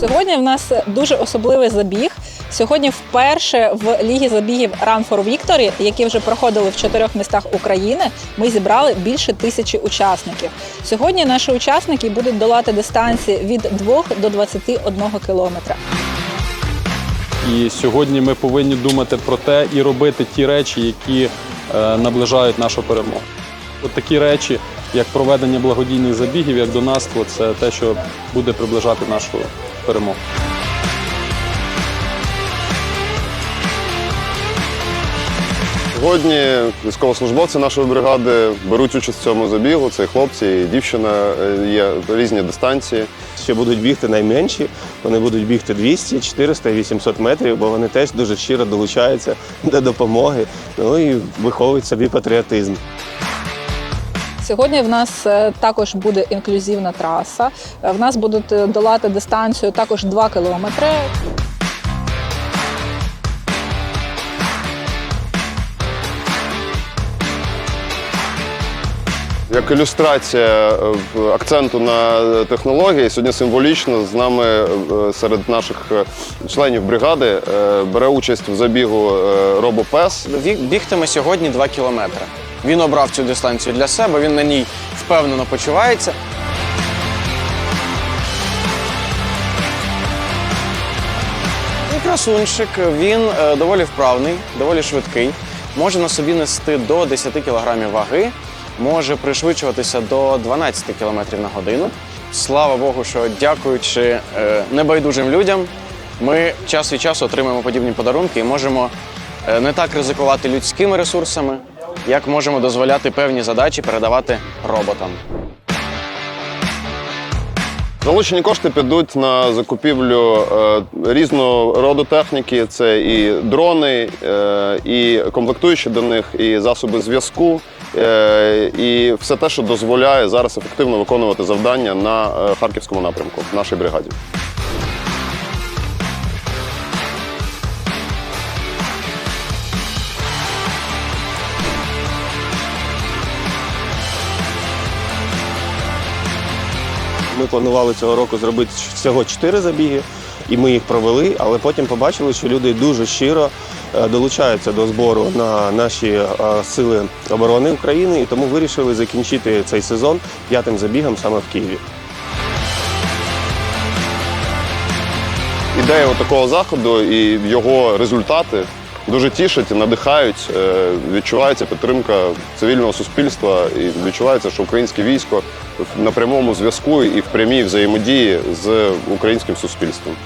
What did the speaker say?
Сьогодні в нас дуже особливий забіг. Сьогодні вперше в лігі забігів Run for Victory, які вже проходили в чотирьох містах України, ми зібрали більше тисячі учасників. Сьогодні наші учасники будуть долати дистанції від 2 до 21 кілометра. І сьогодні ми повинні думати про те і робити ті речі, які е, наближають нашу перемогу. От такі речі, як проведення благодійних забігів, як донатство, це те, що буде приближати нашу перемогу. Сьогодні військовослужбовці нашої бригади беруть участь в цьому забігу. Це і хлопці, і дівчина, е, є різні дистанції. Ще будуть бігти найменші, вони будуть бігти 200, 400 і 800 метрів, бо вони теж дуже щиро долучаються до допомоги, ну і виховують собі патріотизм. Сьогодні в нас е, також буде інклюзивна траса. Е, В нас будуть е, долати дистанцію також 2 кілометри. Як ілюстрація акценту на технології, сьогодні символічно з нами серед наших членів бригади бере участь в забігу робопес. Бігтиме сьогодні 2 кілометри. Він обрав цю дистанцію для себе, він на ній впевнено почувається. І красунчик, він е, доволі вправний, доволі швидкий, може на собі нести до 10 кг ваги, може пришвидшуватися до 12 км на годину. Слава Богу, що дякуючи е, небайдужим людям, ми час від часу отримуємо подібні подарунки і можемо е, не так ризикувати людськими ресурсами, як можемо дозволяти певні задачі передавати роботам. Залучені кошти підуть на закупівлю е, різного роду техніки. Це і дрони, е, і комплектуючі до них, і засоби зв'язку, е, і все те, що дозволяє зараз ефективно виконувати завдання на е, харківському напрямку в нашій бригаді. Ми планували цього року зробити всього 4 забіги, і ми їх провели, але потім побачили, що люди дуже щиро е, долучаються до збору на наші е, сили оборони України, і тому вирішили закінчити цей сезон п'ятим забігом саме в Києві. Ідея такого заходу і його результати дуже тішать надихають. Е, Відчувається підтримка цивільного суспільства і відчувається, що українське військо на прямому зв'язку і в прямій взаємодії з українським суспільством.